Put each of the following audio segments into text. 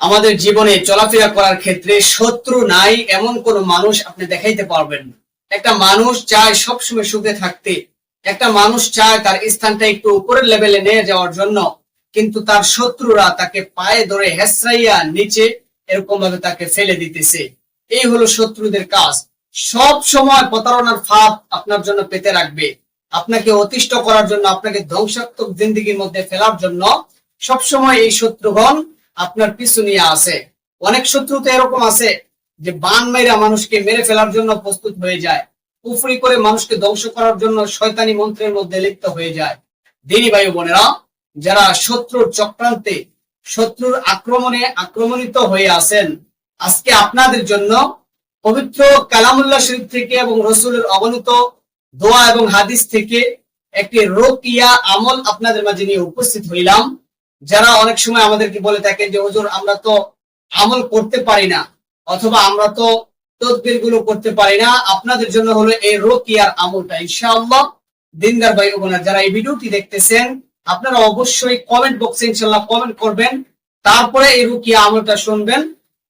আমাদের জীবনে চলাফেরা করার ক্ষেত্রে শত্রু নাই, এমন কোন মানুষ আপনি দেখাইতে পারবেন না। একটা মানুষ চায় সবসময় সুখে থাকতে। একটা মানুষ চায় তার স্থানটা একটু উপরের লেভেলে নিয়ে যাওয়ার জন্য। কিন্তু তার শত্রুরা তাকে পায়ে ধরে হেসরাইয়া নিচে এরকম ভাবে তাকে ফেলে দিতেছে। এই হলো শত্রুদের কাজ। সব সময় প্রতারণার ফাঁদ আপনার জন্য পেতে রাখবে। আপনাকে অতিষ্ঠ করার জন্য, আপনাকে ধ্বংসাত্মক জিন্দিগির মধ্যে ফেলার জন্য সবসময় এই শত্রুগণ আপনার পিছু নিয়ে আসে অনেক শত্রু তো এরকম আছে যে বান মেরা মানুষকে মেরে ফেলার জন্য প্রস্তুত হয়ে যায়। কুফরি করে মানুষকে ধ্বংস করার জন্য শয়তানি মন্ত্রের মধ্যে লিপ্ত হয়ে যায়। দিনী ভাই বোনেরা, যারা শত্রুর চক্রান্তে শত্রুর আক্রমণে আক্রমণিত হয়ে আছেন, আজকে আপনাদের জন্য পবিত্র কালামুল্লাহ শরীফ থেকে এবং রসুলের অগণিত দোয়া এবং হাদিস থেকে একটি রোকিয়া আমল আপনাদের মাঝে নিয়ে উপস্থিত হইলাম। যারা অনেক সময় আমাদেরকে বলে থাকেন যে, হুজুর, আমরা তো আমল করতে পারি না, অথবা আমরা তো তদবিরগুলো করতে পারি না। আপনাদের জন্য হলো এই রোকিয়ার আমলটা। ইনশাআল্লাহ, দিনদার ভাই ও বোনেরা, যারা এই ভিডিওটি দেখতেছেন, আপনারা অবশ্যই কমেন্ট বক্সে ইনশাল্লাহ কমেন্ট করবেন। তারপরে এই রুকিয়া আমলটা শুনবেন।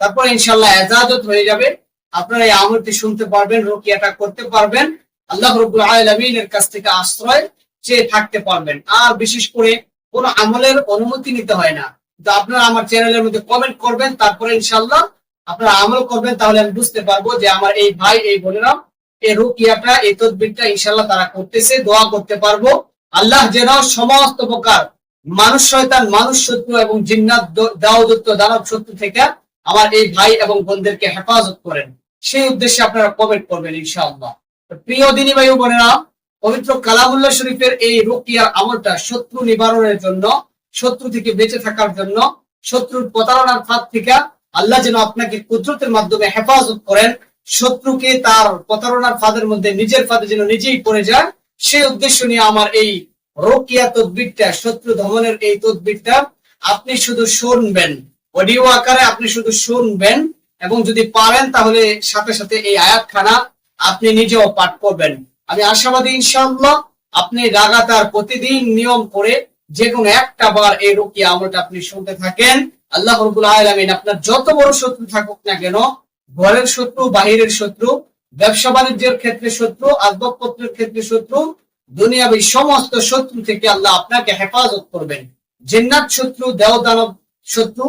তারপরে ইনশাল্লাহ এজাজত হয়ে যাবে। আপনারা এই আমলটি শুনতে পারবেন রুকিয়াটা করতে পারবেন। আল্লাহ রবুল আলমিনের কাছ থেকে আশ্রয় চেয়ে থাকতে পারবেন। আর বিশেষ করে কোন আমলের অনুমতি নিতে হয় না। তো আপনারা আমার চ্যানেলের মধ্যে কমেন্ট করবেন, তারপরে ইনশাল্লাহ আপনারা আমল করবেন, তাহলে আমি বুঝতে পারব যে আমার এই ভাই, এই বোনেরা, এই রুকিয়াটা, এই তদবিরটা ইনশাল্লাহ তারা করতেছে, দোয়া করতে পারব। আল্লাহ যেন সমস্ত প্রকার মানুষ শয়তান, মানুষ শত্রু এবং জিন্নাত দাওদত্ত দানব শত্রু থেকে আমার এই ভাই এবং বোনদেরকে হেফাজত করেন। সেই উদ্দেশ্যে আপনারা কমেন্ট করবেন ইনশাআল্লাহ। প্রিয় দিনী ভাই ও বোনেরা পবিত্র কালামুল্লাহ শরীফের এই রুকিয়ার আমলটা শত্রু নিবারণের জন্য, শত্রু থেকে বেঁচে থাকার জন্য, শত্রুর প্রতারণার ফাঁদ থেকে আল্লাহ যেন আপনাকে কুদরতের মাধ্যমে হেফাজত করেন। শত্রুকে তার প্রতারণার ফাঁদের মধ্যে, নিজের ফাঁদে যেন নিজেই পড়ে যায়। সেই উদ্দেশ্য নিয়ে আমার এই রোকিয়া তদবিরটা, শত্রু দমনের এই তদবিরটা আপনি শুধু শুনবেন। অডিও আকারে আপনি শুধু শুনবেন এবং যদি পারেন তাহলে সাথে সাথে এই আয়াতখানা আপনি নিজেও পাঠ করবেন। আমি আশাবাদী ইনশাআল্লাহ আপনি লাগাতার প্রতিদিন নিয়ম করে যে কোনো একটা বার এই রুকিয়া আমলটা আপনি শুনতে থাকেন। আল্লাহ রবুল আলমিন আপনার যত বড় শত্রু থাকুক না কেন, ঘরের শত্রু, বাহিরের শত্রু, ব্যবসা বাণিজ্যের ক্ষেত্রে শত্রু, আসবাবপত্রের ক্ষেত্রে শত্রু, দুনিয়াবী সমস্ত শত্রু থেকে আল্লাহ আপনাকে হেফাজত করবেন। জিন্নাত শত্রু দেও দানব শত্রু,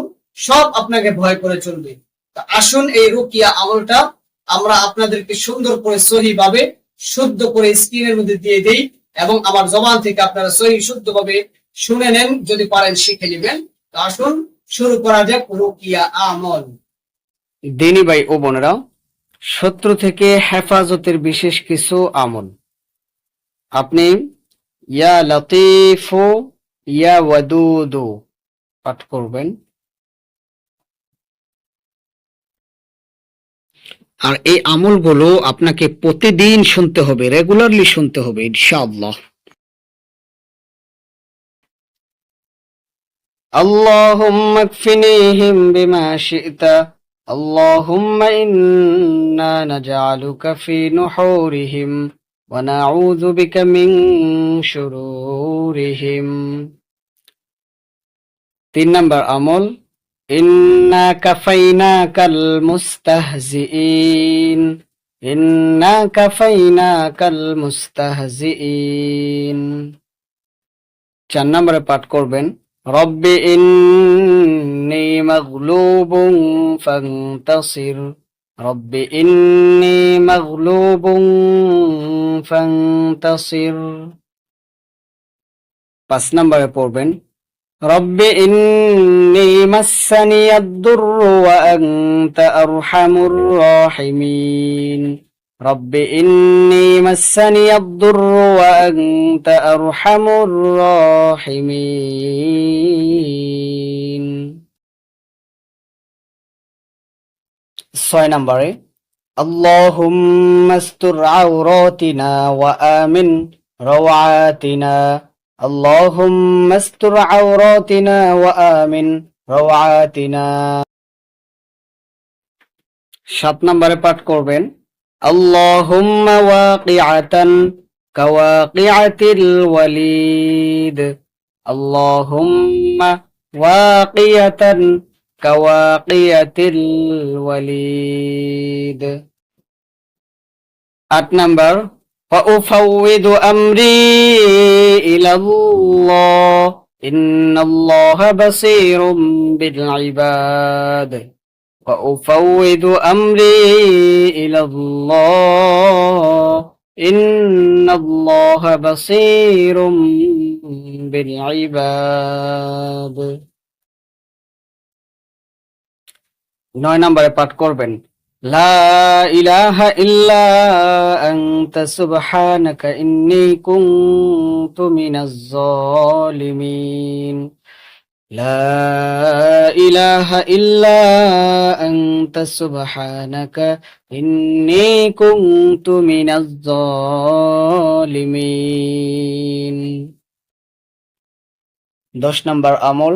সব আপনাকে ভয় করে চলবে। তা আসুন এই রুকিয়া আমলটা আমরা আপনাদেরকে সুন্দর করে সহি ভাবে শুদ্ধ করে স্ক্রিনের মধ্যে দিয়ে দেই এবং আমার জবান থেকে আপনারা সহি শুদ্ধ ভাবে শুনে নেন, যদি পারেন শিখে নেবেন। আসুন, শুরু করা যাক, রুকিয়া আমল। দিনী ভাই ও বোনেরা শত্রু থেকে হেফাজতের বিশেষ কিছু আমল। আপনি, ইয়া লতিফু, ইয়া ওয়াদুদু, পাঠ করবেন। আর এই আমলগুলো আপনাকে প্রতিদিন শুনতে হবে রেগুলারলি শুনতে হবে ইনশাআল্লাহ اللهم اكفنيهم بما شئت اللهم إنا نجعلك في نحورهم ونعوذ بك من شرورهم তিন নম্বর আমল إنا كفيناك المستهزئين إنا كفيناك المستهزئين চার নম্বরে পাঠ করবেন رب إني مغلوب فانتصر رب إني مغلوب فانتصر পাঁচ নম্বরে পড়বেন رب إني مسني الضر وأنت أرحم الراحمين رب إني مسني الضر وأنت أرحم الراحمين ছয় নম্বরে اللهم استر عوراتنا وآمن روعاتنا اللهم استر عوراتنا وآمن روعاتنا সাত নম্বরে পাঠ করবেন اللهم واقعة كواقعة الوليد اللهم واقية كواقية الوليد আট নাম্বার وأفوض أمري إلى الله إن الله بصير بالعباد وأفوض أمري إلى الله إن الله بصير بالعباد নয় নম্বরে পাঠ করবেন লা ইলাহা ইল্লা আনতা সুবহানাকা ইন্নী কুনতু মিনাজ জালিমিন লা ইলাহা ইল্লা আনতা সুবহানাকা ইন্নী কুনতু মিনাজ জালিমিন দশ নম্বর আমল